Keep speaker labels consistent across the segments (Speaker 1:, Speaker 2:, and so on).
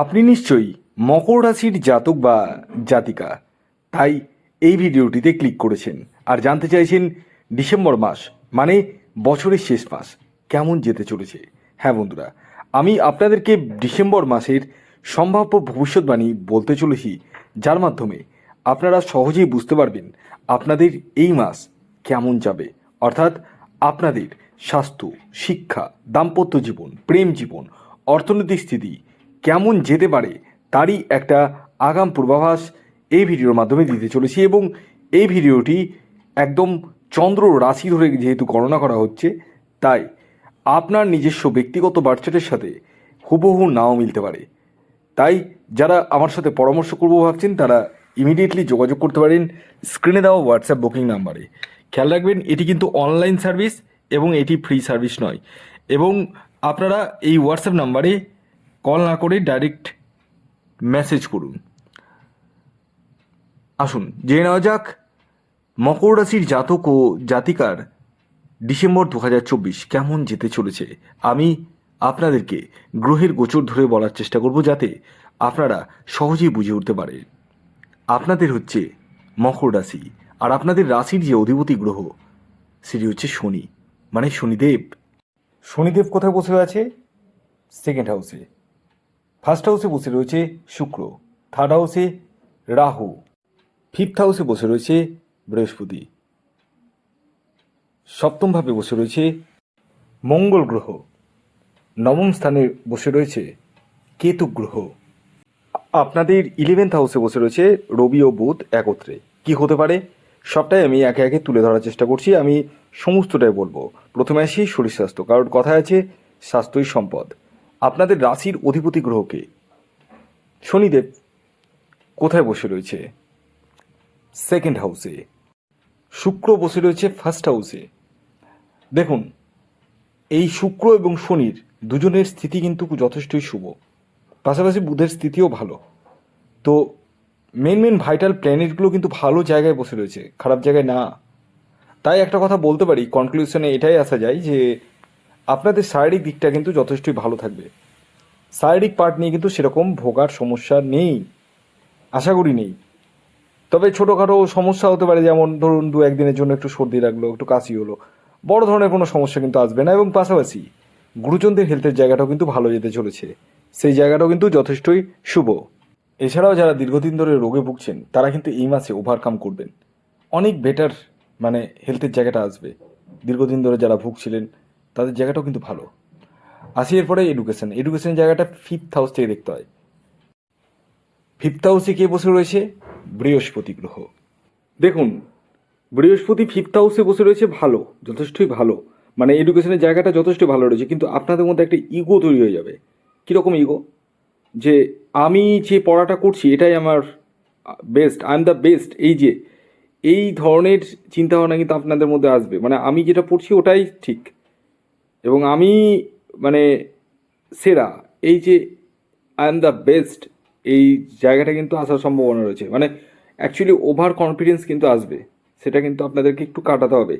Speaker 1: আপনি নিশ্চয়ই মকর রাশির জাতক বা জাতিকা, তাই এই ভিডিওটিতে ক্লিক করেছেন। আর জানতে চাইছেন ডিসেম্বর মাস মানে বছরের শেষ মাস, কেমন যেতে চলেছে? হ্যাঁ বন্ধুরা, আমি আপনাদেরকে ডিসেম্বর মাসের সম্ভাব্য ভবিষ্যৎবাণী বলতে চলেছি, যার মাধ্যমে আপনারা সহজেই বুঝতে পারবেন আপনাদের এই মাস কেমন যাবে। অর্থাৎ আপনাদের স্বাস্থ্য, শিক্ষা, দাম্পত্য জীবন, প্রেম জীবন, অর্থনৈতিক স্থিতি কেমন যেতে পারে তারই একটা আগাম পূর্বাভাস এই ভিডিওর মাধ্যমে দিতে চলেছি এবং এই ভিডিওটি একদম চন্দ্র রাশি ধরে যেহেতু গণনা করা হচ্ছে, তাই আপনার নিজস্ব ব্যক্তিগত বার্চার্টের সাথে হুবহু নাও মিলতে পারে। তাই যারা আমার সাথে পরামর্শ করব ভাবছেন, তারা ইমিডিয়েটলি যোগাযোগ করতে পারেন স্ক্রিনে দেওয়া হোয়াটসঅ্যাপ বুকিং নাম্বারে খেয়াল রাখবেন, এটি কিন্তু অনলাইন সার্ভিস এবং এটি ফ্রি সার্ভিস নয়। এবং আপনারা এই হোয়াটসঅ্যাপ নাম্বারে কল না করে ডাইরেক্ট মেসেজ করুন। আসুন, জেনে নেওয়া যাক, মকর রাশির জাতক ও জাতিকার ডিসেম্বর দু হাজার চব্বিশ কেমন যেতে চলেছে? আমি আপনাদেরকে গ্রহের গোচর ধরে বলার চেষ্টা করব যাতে আপনারা সহজেই বুঝে উঠতে পারে। আপনাদের হচ্ছে মকর রাশি, আর আপনাদের রাশির যে অধিপতি গ্রহ, সেটি হচ্ছে শনি। মানে শনিদেব। শনিদেব কোথায় বসে আছে? সেকেন্ড হাউসে ফার্স্ট হাউসে বসে রয়েছে শুক্র, থার্ড হাউসে রাহু, ফিফথ হাউসে বসে রয়েছে বৃহস্পতি। সপ্তমভাবে বসে রয়েছে মঙ্গল গ্রহ। নবম স্থানে বসে রয়েছে কেতু গ্রহ। আপনাদের ইলেভেন্থ হাউসে বসে রয়েছে রবি ও বুধ একত্রে। কি হতে পারে? সবটাই আমি একে একে তুলে ধরার চেষ্টা করছি। আমি সমস্তটাই বলব। প্রথমে আসি শরীর স্বাস্থ্য কারণ কথা আছে স্বাস্থ্যই সম্পদ। আপনাদের রাশির অধিপতি গ্রহকে। শনিদেব কোথায় বসে রয়েছে? সেকেন্ড হাউসে শুক্র বসে রয়েছে ফার্স্ট হাউসে দেখুন, এই শুক্র এবং শনির দুজনের স্থিতি কিন্তু যথেষ্টই শুভ। পাশাপাশি বুধের স্থিতিও ভালো। তো মেন মেন ভাইটাল প্ল্যানেটগুলো কিন্তু ভালো জায়গায় বসে রয়েছে, খারাপ জায়গায় না। তাই একটা কথা বলতে পারি কনক্লুশনে এটাই আসা যায় যে আপনাদের শারীরিক দিকটা কিন্তু যথেষ্টই ভালো থাকবে। শারীরিক পার্ট নিয়ে কিন্তু সেরকম ভোগার সমস্যা নেই। আশা করি নেই। তবে ছোটোখাটো সমস্যা হতে পারে, যেমন ধরুন দু একদিনের জন্য একটু সর্দি লাগল, একটু কাশি হলো। বড় ধরনের কোনো সমস্যা কিন্তু আসবে না এবং পাশাপাশি গুরুজনদের হেলথের জায়গাটাও কিন্তু ভালো যেতে চলেছে। সেই জায়গাটাও কিন্তু যথেষ্টই শুভ। এছাড়াও যারা দীর্ঘদিন ধরে রোগে ভুগছেন, তারা কিন্তু এই মাসে ওভারকাম করবেন। অনেক বেটার মানে হেলথের জায়গাটা আসবে। দীর্ঘদিন ধরে যারা ভুগছিলেন তাদের জায়গাটাও কিন্তু ভালো। আসি এরপরে এডুকেশন এডুকেশন জায়গাটা ফিফথ হাউস থেকে দেখতে হয়। ফিফথ হাউসে কে বসে রয়েছে? বৃহস্পতি গ্রহ। দেখুন, বৃহস্পতি ফিফথ হাউসে বসে রয়েছে ভালো, যথেষ্টই ভালো। মানে এডুকেশনের জায়গাটা যথেষ্ট ভালো রয়েছে, কিন্তু আপনাদের মধ্যে একটা ইগো তৈরি হয়ে যাবে। কীরকম ইগো যে আমি যে পড়াটা করছি, এটাই আমার best I am the best এই যে, এই ধরনের চিন্তাভাবনা কিন্তু আপনাদের মধ্যে আসবে। মানে আমি যেটা পড়ছি, ওটাই ঠিক। এবং আমি মানে সেরা। এই যে আই এম দ্য বেস্ট এই জায়গাটা কিন্তু আসার সম্ভাবনা রয়েছে। মানে অ্যাকচুয়ালি ওভার কনফিডেন্স কিন্তু আসবে। সেটা কিন্তু আপনাদেরকে একটু কাটাতে হবে।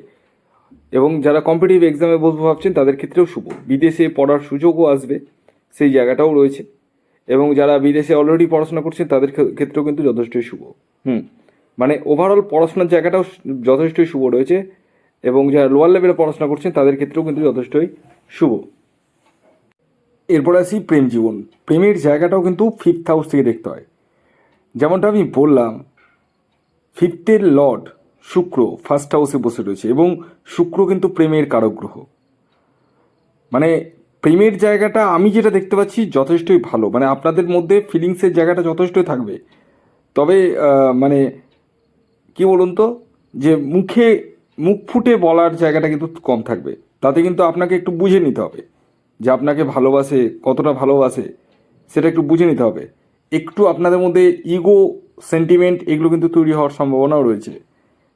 Speaker 1: এবং যারা কম্পিটিটিভ এক্সামে বসবো ভাবছেন, তাদের ক্ষেত্রেও শুভ। বিদেশে পড়ার সুযোগও আসবে। সেই জায়গাটাও রয়েছে। এবং যারা বিদেশে অলরেডি পড়াশোনা করছেন, তাদের ক্ষেত্রেও কিন্তু যথেষ্টই শুভ। হুম। মানে ওভারঅল পড়াশোনার জায়গাটাও যথেষ্টই শুভ রয়েছে। এবং যারা লোয়ার লেভেলে পড়াশোনা করছেন, তাদের ক্ষেত্রেও কিন্তু যথেষ্টই শুভ। এরপর আসি প্রেম জীবন। প্রেমের জায়গাটাও কিন্তু ফিফথ হাউস থেকে দেখতে হয়। যেমনটা আমি বললাম ফিফথের লর্ড শুক্র ফার্স্ট হাউসে বসে রয়েছে এবং শুক্র কিন্তু প্রেমের কারক গ্রহ মানে প্রেমের জায়গাটা আমি যেটা দেখতে পাচ্ছি যথেষ্টই ভালো। মানে আপনাদের মধ্যে ফিলিংসের জায়গাটা যথেষ্টই থাকবে। তবে মানে কি বলুন তো, যে মুখে মুখ ফুটে বলার জায়গাটা কিন্তু কম থাকবে। তাতে কিন্তু আপনাকে একটু বুঝে নিতে হবে যে আপনাকে ভালোবাসে, কতটা ভালোবাসে, সেটা একটু বুঝে নিতে হবে। একটু আপনাদের মধ্যে ইগো সেন্টিমেন্ট এগুলো কিন্তু তৈরি হওয়ার সম্ভাবনাও রয়েছে।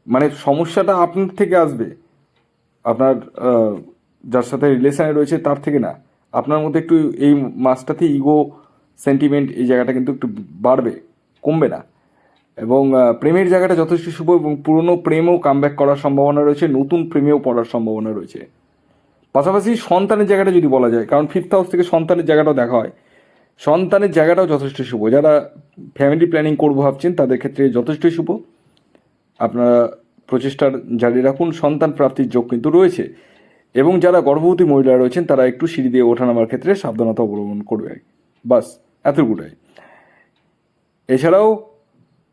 Speaker 1: মানে সমস্যাটা আপনার থেকে আসবে। আপনার যার সাথে রিলেশানে রয়েছে তার থেকে না। আপনার মধ্যে একটু এই মাসটাতে ইগো সেন্টিমেন্ট এই জায়গাটা কিন্তু একটু বাড়বে, কমবে না। এবং প্রেমের জায়গাটা যথেষ্ট শুভ এবং পুরনো প্রেমও কামব্যাক করার সম্ভাবনা রয়েছে, নতুন প্রেমেও পড়ার সম্ভাবনা রয়েছে। পাশাপাশি সন্তানের জায়গাটা যদি বলা যায়, কারণ ফিফথ হাউস থেকে সন্তানের জায়গাটাও দেখা হয়। সন্তানের জায়গাটাও যথেষ্ট শুভ। যারা ফ্যামিলি প্ল্যানিং করব ভাবছেন, তাদের ক্ষেত্রে যথেষ্টই শুভ। আপনারা প্রচেষ্টার জারি রাখুন, সন্তান প্রাপ্তির যোগ কিন্তু রয়েছে। এবং যারা গর্ভবতী মহিলা রয়েছেন, তারা একটু সিঁড়ি দিয়ে ওঠানামার ক্ষেত্রে সাবধানতা অবলম্বন করবে। বাস, এতটুকুটাই। এছাড়াও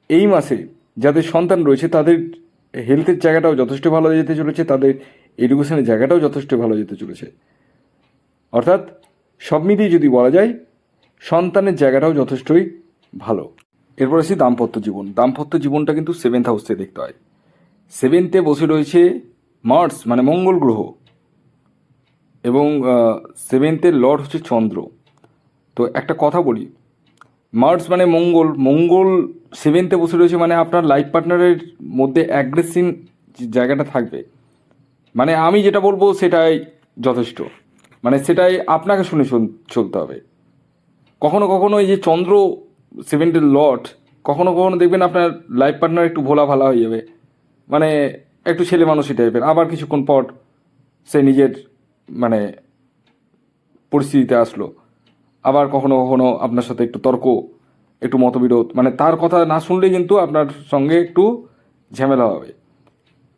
Speaker 1: এই মাসে যাদের সন্তান রয়েছে, তাদের হেলথের জায়গাটাও যথেষ্ট ভালো যেতে চলেছে, তাদের এডুকেশনের জায়গাটাও যথেষ্ট ভালো যেতে চলেছে। অর্থাৎ সব মিলিয়ে যদি বলা যায়, সন্তানের জায়গাটাও যথেষ্টই ভালো। এরপর আসি দাম্পত্য জীবন। দাম্পত্য জীবনটা কিন্তু সেভেন্থ হাউসে দেখতে হয়। সেভেন্থে বসে রয়েছে মার্স মানে মঙ্গল গ্রহ। এবং সেভেন্থের লর্ড হচ্ছে চন্দ্র। তো একটা কথা বলি মার্স মানে মঙ্গল মঙ্গল সেভেন্থে বসে রয়েছে মানে আপনার লাইফ পার্টনারের মধ্যে অ্যাগ্রেসিভ জায়গাটা থাকবে। মানে আমি যেটা বলব সেটাই যথেষ্ট। মানে সেটাই আপনাকে শুনে চল- চলতে হবে। কখনো কখনো এই যে চন্দ্র সেভেন্টের লট কখনো কখনো দেখবেন আপনার লাইফ পার্টনার একটু ভোলা ভালা হয়ে যাবে। মানে একটু ছেলে মানুষই টাইপের আবার কিছুক্ষণ পর সে নিজের মানে পরিস্থিতিতে আসলো। আবার কখনো কখনো আপনার সাথে একটু তর্ক, একটু মতবিরোধ মানে তার কথা না শুনলেই কিন্তু আপনার সঙ্গে একটু ঝামেলা হবে।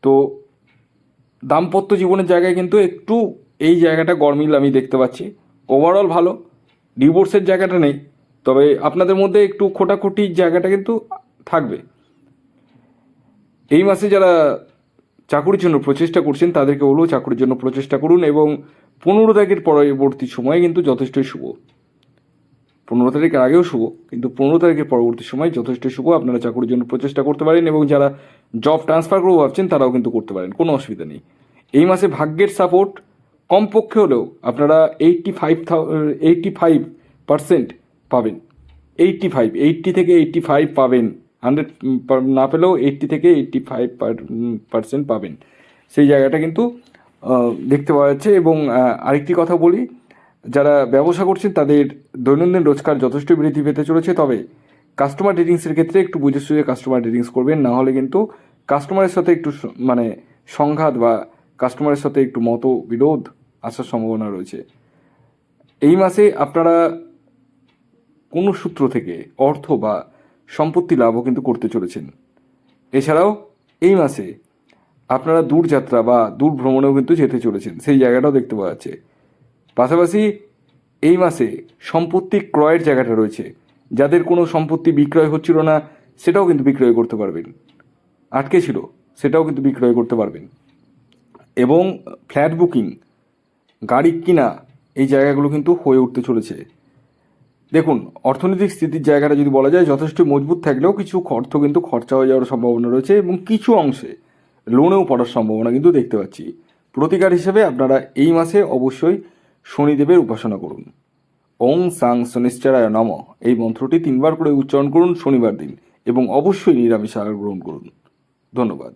Speaker 1: তো দাম্পত্য জীবনের জায়গায় কিন্তু একটু এই জায়গাটা গরমিল আমি দেখতে পাচ্ছি। ওভারঅল ভালো ডিভোর্সের জায়গাটা নেই, তবে আপনাদের মধ্যে একটু খোটাখুটির জায়গাটা কিন্তু থাকবে। এই মাসে যারা চাকুরির জন্য প্রচেষ্টা করছেন, তাদেরকে বলব চাকুরির জন্য প্রচেষ্টা করুন এবং পনেরো তারিখের পরবর্তী সময় কিন্তু যথেষ্টই শুভ। পনেরো তারিখের আগেও শুভ, কিন্তু পনেরো তারিখের পরবর্তী সময় যথেষ্ট শুভ, আপনারা চাকুরির জন্য প্রচেষ্টা করতে পারেন এবং যারা জব ট্রান্সফার করব ভাবছেন তারাও কিন্তু করতে পারেন, কোনো অসুবিধা নেই। এই মাসে ভাগ্যের সাপোর্ট কমপক্ষে হলেও আপনারা eighty five eighty five percent পাবেন। এইটটি ফাইভ এইটটি থেকে এইটটি ফাইভ পাবেন হান্ড্রেড না পেলেও এইটটি থেকে এইটটি ফাইভ পার্সেন্ট পাবেন। সেই জায়গাটা কিন্তু দেখতে পাওয়া যাচ্ছে এবং আরেকটি কথা বলি যারা ব্যবসা করছেন, তাদের দৈনন্দিন রোজগার যথেষ্ট বৃদ্ধি পেতে চলেছে। তবে কাস্টমার ডিলিংসের ক্ষেত্রে একটু বুঝে সুঝে কাস্টমার ডিলিংস করবেন, না হলে কিন্তু কাস্টমারের সাথে একটু মানে সংঘাত বা কাস্টমারের সাথে একটু মত বিরোধ আসার সম্ভাবনা রয়েছে। এই মাসে আপনারা কোনো সূত্র থেকে অর্থ বা সম্পত্তি লাভও কিন্তু করতে চলেছেন। এছাড়াও এই মাসে আপনারা দূর যাত্রা বা দূর ভ্রমণেও কিন্তু যেতে চলেছেন। সেই জায়গাটাও দেখতে পাওয়া যাচ্ছে। পাশাপাশি এই মাসে সম্পত্তি ক্রয়ের জায়গাটা রয়েছে। যাদের কোনো সম্পত্তি বিক্রয় হচ্ছিল না, সেটাও কিন্তু বিক্রয় করতে পারবেন। আটকে ছিল, সেটাও কিন্তু বিক্রয় করতে পারবেন। এবং ফ্ল্যাট বুকিং, গাড়ি কিনা, এই জায়গাগুলো কিন্তু হয়ে উঠতে চলেছে। দেখুন, অর্থনৈতিক স্থিতির জায়গাটা যদি বলা যায়, যথেষ্ট মজবুত থাকলেও কিছু অর্থ কিন্তু খরচা হয়ে যাওয়ার সম্ভাবনা রয়েছে এবং কিছু অংশে লোনেও পড়ার সম্ভাবনা কিন্তু দেখতে পাচ্ছি। প্রতিকার হিসেবে আপনারা এই মাসে অবশ্যই শনিদেবের উপাসনা করুন। ওং সাং শনিশ্চরায় নম। এই মন্ত্রটি তিনবার করে উচ্চারণ করুন শনিবার দিন এবং অবশ্যই নিরামিষ আহার গ্রহণ করুন। ধন্যবাদ।